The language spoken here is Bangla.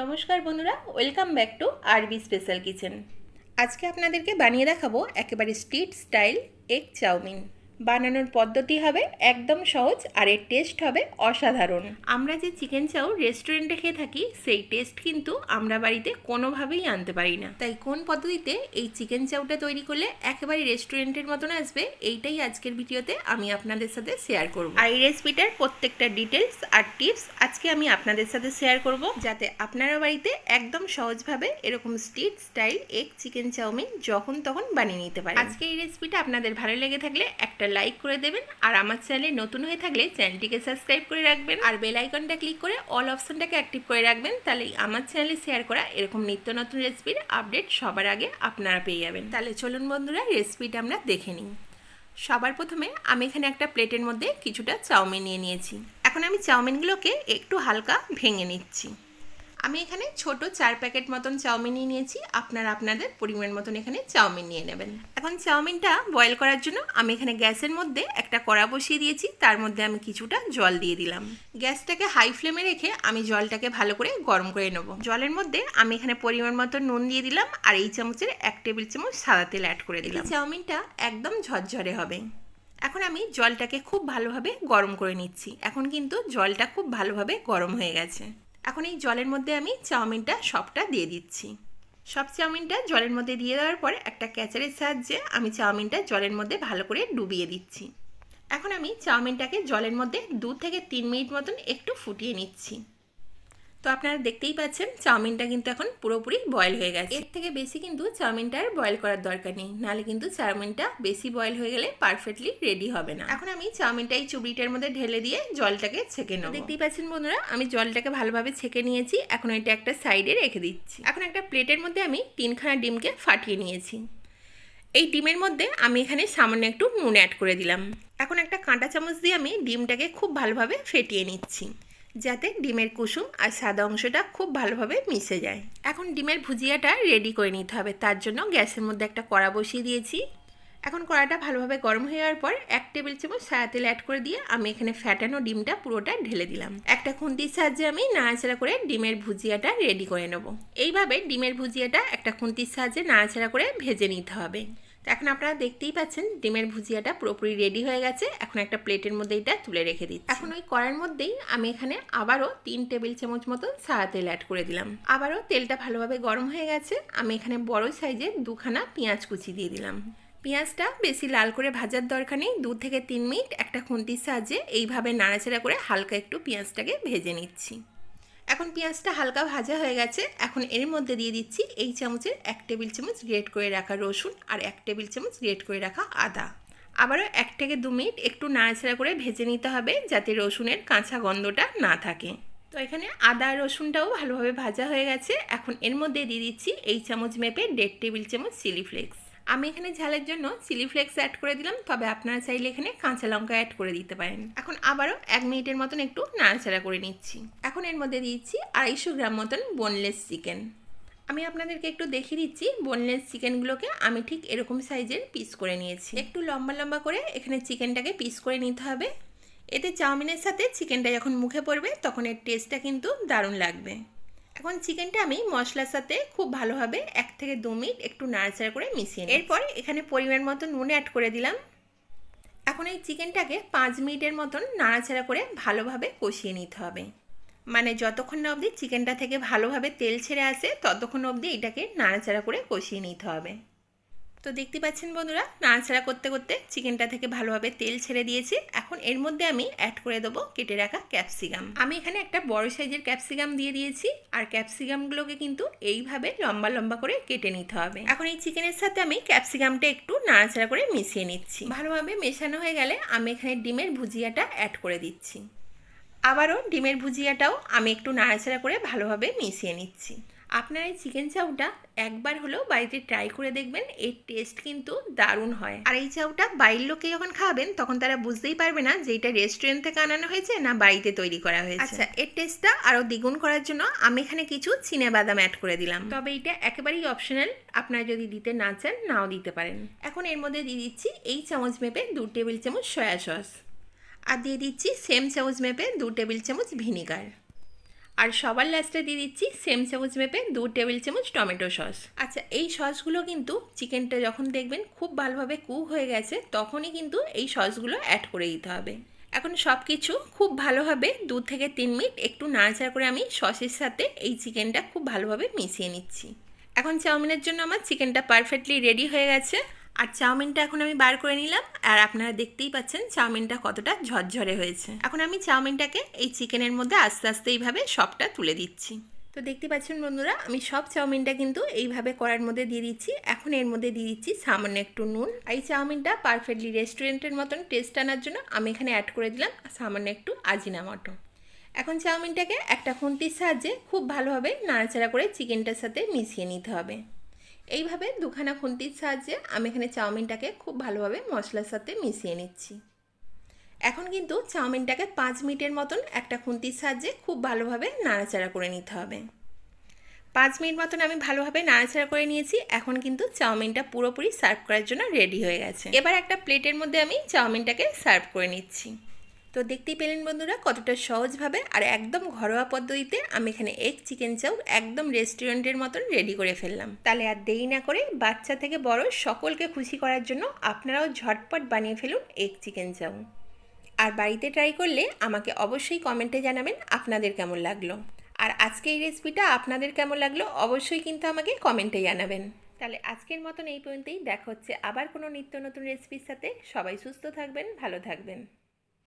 নমস্কার বন্ধুরা, welcome back to RB special kitchen আজকে আপনাদেরকে বানিয়ে দেখাবো একেবারে স্ট্রিট স্টাইল এগ চাউমিন। বানানোর পদ্ধতি হবে একদম সহজ আর এর টেস্ট হবে অসাধারণ। আমরা যে চিকেন চাউ রেস্টুরেন্টে খেয়ে থাকি, সেই টেস্ট কিন্তু আমরা বাড়িতে কোনোভাবেই আনতে পারি না। তাই কোন পদ্ধতিতে এই চিকেন চাউটা তৈরি করলে একেবারে রেস্টুরেন্টের মতন আসবে, এইটাই আজকের ভিডিওতে আমি আপনাদের সাথে শেয়ার করব। আর এই রেসিপিটার প্রত্যেকটা ডিটেলস আর টিপস আজকে আমি আপনাদের সাথে শেয়ার করব, যাতে আপনারা বাড়িতে একদম সহজভাবে এরকম street style egg chicken chowmein যখন তখন বানিয়ে নিতে পারেন। আজকে এই রেসিপিটা আপনাদের ভালো লেগে থাকলে একটা লাইক করে দেবেন। আর আমার চ্যানেলে নতুন হয়ে থাকলে চ্যানেলটিকে সাবস্ক্রাইব করে রাখবেন। আর বেল আইকনটা ক্লিক করে অল অপশনটাকে অ্যাক্টিভ করে রাখবেন। তাহলে আমার চ্যানেলে শেয়ার করা এরকম নিত্য নতুন রেসিপির আপডেট সবার আগে আপনারা পেয়ে যাবেন। তাহলে চলুন বন্ধুরা রেসিপিটা আমরা দেখে নিই। সবার প্রথমে আমি এখানে একটা প্লেটের মধ্যে কিছুটা চাউমিন নিয়ে নিয়েছি। এখন আমি চাউমিনগুলোকে একটু হালকা ভেঙে নিচ্ছি। আমি এখানে ছোট চার প্যাকেট মতন চাউমিন নিয়ে নিয়েছি। আপনারা আপনাদের পরিমাণ মতন এখানে চাউমিন নিয়ে নেবেন। এখন চাউমিনটা বয়েল করার জন্য আমি এখানে গ্যাসের মধ্যে একটা কড়া বসিয়ে দিয়েছি। তার মধ্যে আমি কিছুটা জল দিয়ে দিলাম। গ্যাসটাকে হাই ফ্লেমে রেখে আমি জলটাকে ভালো করে গরম করে নেব। জলের মধ্যে আমি এখানে পরিমাণ মতো নুন দিয়ে দিলাম আর এই চামচের এক টেবিল চামচ সাদা তেল অ্যাড করে দিলাম। চাউমিনটা একদম ঝরঝরে হবে। এখন আমি জলটাকে খুব ভালোভাবে গরম করে নিচ্ছি। এখন কিন্তু জলটা খুব ভালোভাবে গরম হয়ে গেছে। এখন এই জলের মধ্যে আমি চাউমিনটা সবটা দিয়ে দিচ্ছি। সব চাউমিনটা জলের মধ্যে দিয়ে দেওয়ার পরে একটা ক্যাচারের সাহায্যে আমি চাউমিনটা জলের মধ্যে ভালো করে ডুবিয়ে দিচ্ছি। এখন আমি চাউমিনটাকে জলের মধ্যে দু থেকে তিন মিনিট মতন একটু ফুটিয়ে নিচ্ছি। তো আপনারা দেখতেই পাচ্ছেন, চাউমিনটা কিন্তু এখন পুরোপুরি বয়েল হয়ে গেছে। এর থেকে বেশি কিন্তু চাউমিনটা আর বয়েল করার দরকার নেই, নাহলে কিন্তু চাউমিনটা বেশি বয়েল হয়ে গেলে পারফেক্টলি রেডি হবে না। এখন আমি চাউমিনটা এই চুবড়িটার মধ্যে ঢেলে দিয়ে জলটাকে ছেঁকে নেব। দেখতেই পাচ্ছেন বন্ধুরা, আমি জলটাকে ভালোভাবে ছেঁকে নিয়েছি, এখন এটা একটা সাইডে রেখে দিচ্ছি। এখন একটা প্লেটের মধ্যে আমি তিনখানা ডিমকে ফাটিয়ে নিয়েছি। এই ডিমের মধ্যে আমি এখানে সামান্য একটু নুন অ্যাড করে দিলাম। এখন একটা কাঁটা চামচ দিয়ে আমি ডিমটাকে খুব ভালোভাবে ফেটিয়ে নিচ্ছি। যাতে ডিমের কুসুম আর সাদা অংশটা খুব ভালোভাবে মিশে যায়। এখন ডিমের ভুজিয়াটা রেডি করে নিতে হবে। তার জন্য গ্যাসের মধ্যে একটা কড়া বসিয়ে দিয়েছি। এখন কড়াটা ভালোভাবে গরম হয়ে যাওয়ার পর এক টেবিল চামচ সাদা তেল অ্যাড করে দিয়ে আমি এখানে ফ্যাটানো ডিমটা পুরোটা ঢেলে দিলাম। একটা খুন্তির সাহায্যে আমি নাড়াচাড়া করে ডিমের ভুজিয়াটা রেডি করে নেব। এইভাবে ডিমের ভুজিয়াটা একটা খুন্তির সাহায্যে নাড়াচাড়া করে ভেজে নিতে হবে। তো এখন আপনারা দেখতেই পাচ্ছেন, ডিমের ভুজিয়াটা পুরোপুরি রেডি হয়ে গেছে। এখন একটা প্লেটের মধ্যে এটা তুলে রেখে দিচ্ছি। এখন ওই কড়ার মধ্যেই আমি এখানে আবারও তিন টেবিল চামচ মতো সাদা তেল অ্যাড করে দিলাম। আবারও তেলটা ভালোভাবে গরম হয়ে গেছে। আমি এখানে বড় সাইজের দুখানা পেঁয়াজ কুচি দিয়ে দিলাম। পেঁয়াজটা বেশি লাল করে ভাজার দরকার নেই। দু থেকে তিন মিনিট একটা খুন্তির সাহায্যে এইভাবে নাড়াচাড়া করে হালকা একটু পেঁয়াজটাকে ভেজে নিচ্ছি। এখন পেঁয়াজটা হালকা ভাজা হয়ে গেছে। এখন এর মধ্যে দিয়ে দিচ্ছি এই চামচের এক টেবিল চামচ গ্রেট করে রাখা রসুন আর এক টেবিল চামচ গ্রেট করে রাখা আদা। আবারও এক থেকে দু মিনিট একটু নাড়াচাড়া করে ভেজে নিতে হবে যাতে রসুনের কাঁচা গন্ধটা না থাকে। তো এখানে আদা রসুনটাও ভালোভাবে ভাজা হয়ে গেছে। এখন এর মধ্যে দিয়ে দিচ্ছি এই চামচ মেপে দেড় টেবিল চামচ চিলি ফ্লেক্স। আমি এখানে ঝালের জন্য চিলি ফ্লেক্স অ্যাড করে দিলাম, তবে আপনারা চাইলে এখানে কাঁচা লঙ্কা অ্যাড করে দিতে পারেন। এখন আবারও এক মিনিটের মতন একটু নাড়াচাড়া করে নিচ্ছি। এখন এর মধ্যে দিচ্ছি আড়াইশো গ্রাম মতন বোনলেস চিকেন আমি আপনাদেরকে একটু দেখিয়ে দিচ্ছি বোনলেস চিকেনগুলোকে আমি ঠিক এরকম সাইজের পিস করে নিয়েছি। একটু লম্বা লম্বা করে এখানে চিকেনটাকে পিস করে নিতে হবে। এতে চাউমিনের সাথে চিকেনটা যখন মুখে পড়বে, তখন এর টেস্টটা কিন্তু দারুণ লাগবে। এখন চিকেনটা আমি মশলার সাথে খুব ভালোভাবে এক থেকে দু মিনিট একটু নাড়াচাড়া করে মিশিয়ে এরপর এখানে পরিমাণ মতো নুন অ্যাড করে দিলাম। এখন এই চিকেনটাকে পাঁচ মিনিটের মতন নাড়াচাড়া করে ভালোভাবে কষিয়ে নিতে হবে। মানে যতক্ষণ না অবধি চিকেনটা থেকে ভালোভাবে তেল ছেড়ে আসে, ততক্ষণ অবধি এটাকে নাড়াচাড়া করে কষিয়ে নিতে হবে। তো দেখতে পাচ্ছেন বন্ধুরা, নাড়াচাড়া করতে করতে চিকেনটা থেকে ভালোভাবে তেল ছেড়ে দিয়েছি। এখন এর মধ্যে আমি অ্যাড করে দেবো কেটে রাখা ক্যাপসিকাম আমি এখানে একটা বড় সাইজের ক্যাপসিকাম দিয়ে দিয়েছি, আর ক্যাপসিকামগুলোকে কিন্তু এইভাবে লম্বা লম্বা করে কেটে নিতে হবে। এখন এই চিকেনের সাথে আমি ক্যাপসিকামটা একটু নাড়াচাড়া করে মিশিয়ে নিচ্ছি। ভালোভাবে মেশানো হয়ে গেলে আমি এখানে ডিমের ভুজিয়াটা অ্যাড করে দিচ্ছি। আবারও ডিমের ভুজিয়াটাও আমি একটু নাড়াচাড়া করে ভালোভাবে মিশিয়ে নিচ্ছি। আপনার এই চিকেন চাউটা একবার হলেও বাড়িতে ট্রাই করে দেখবেন এর টেস্ট কিন্তু দারুণ হয়। আর এই চাউটা বাড়ির লোককে যখন খাবেন তখন তারা বুঝতেই পারবে না যে এটা রেস্টুরেন্ট থেকে আনানো হয়েছে না বাড়িতে তৈরি করা হয়েছে। আচ্ছা এর টেস্টটা আরও দ্বিগুণ করার জন্য আমি এখানে কিছু চিনে বাদাম অ্যাড করে দিলাম। তবে এটা একেবারেই অপশনাল আপনারা যদি দিতে না চান নাও দিতে পারেন। এখন এর মধ্যে দিয়ে দিচ্ছি এই চামচ মেপে দু টেবিল চামচ সয়া সস আর দিয়ে দিচ্ছি সেম চামচ মেপে দু টেবিল চামচ ভিনিগার আর সবার লাস্টে দিয়ে দিচ্ছি সেম চামচ মেপে দু টেবিল চামচ টমেটো সস আচ্ছা এই সসগুলো কিন্তু চিকেনটা যখন দেখবেন খুব ভালোভাবে কুক হয়ে গেছে, তখনই কিন্তু এই সসগুলো অ্যাড করে দিতে হবে। এখন সব কিছু খুব ভালোভাবে দু থেকে তিন মিনিট একটু নাড়াচাড়া করে আমি সসের সাথে এই চিকেনটা খুব ভালোভাবে মিশিয়ে নিচ্ছি। এখন চাউমিনের জন্য আমার চিকেনটা পারফেক্টলি রেডি হয়ে গেছে। আর চাউমিনটা এখন আমি বার করে নিলাম, আর আপনারা দেখতেই পাচ্ছেন চাউমিনটা কতটা ঝরঝরে হয়েছে। এখন আমি চাউমিনটাকে এই চিকেনের মধ্যে আস্তে আস্তে এইভাবে সবটা তুলে দিচ্ছি। তো দেখতে পাচ্ছেন বন্ধুরা, আমি সব চাউমিনটা কিন্তু এইভাবে করার মধ্যে দিয়ে দিচ্ছি। এখন এর মধ্যে দিয়ে দিচ্ছি সামান্য একটু নুন। এই চাউমিনটা পারফেক্টলি রেস্টুরেন্টের মতন টেস্ট আনার জন্য আমি এখানে অ্যাড করে দিলাম সামান্য একটু আজিনা মটো এখন চাউমিনটাকে একটা খুন্তির সাহায্যে খুব ভালোভাবে নাড়াচাড়া করে চিকেনটার সাথে মিশিয়ে নিতে হবে। এইভাবে দুখানা খুন্তির সাহায্যে আমি এখানে চাউমিনটাকে খুব ভালোভাবে মশলার সাথে মিশিয়ে নিচ্ছি। এখন কিন্তু চাউমিনটাকে পাঁচ মিনিটের মতন একটা খুন্তির সাহায্যে খুব ভালোভাবে নাড়াচাড়া করে নিতে হবে। পাঁচ মিনিট মতন আমি ভালোভাবে নাড়াচাড়া করে নিয়েছি, এখন কিন্তু চাউমিনটা পুরোপুরি সার্ভ করার জন্য রেডি হয়ে গেছে। এবার একটা প্লেটের মধ্যে আমি চাউমিনটাকে সার্ভ করে নিচ্ছি। তো দেখতেই পেলেন বন্ধুরা কতটা সহজভাবে আর একদম ঘরোয়া পদ্ধতিতে আমি এখানে এগ চিকেন চাউ একদম রেস্টুরেন্টের মতন রেডি করে ফেললাম। তাহলে আর দেরি না করে বাচ্চা থেকে বড় সকলকে খুশি করার জন্য আপনারাও ঝটপট বানিয়ে ফেলুন এগ চিকেন চাউ আর বাড়িতে ট্রাই করলে আমাকে অবশ্যই কমেন্টে জানাবেন আপনাদের কেমন লাগল। আর আজকে এই রেসিপিটা আপনাদের কেমন লাগল অবশ্যই কিন্তু আমাকে কমেন্টে জানাবেন। তাহলে আজকের মতন এই পর্যন্তই। দেখা হচ্ছে আবার কোনো নিত্য নতুন রেসিপির সাথে। সবাই সুস্থ থাকবেন, ভালো থাকবেন।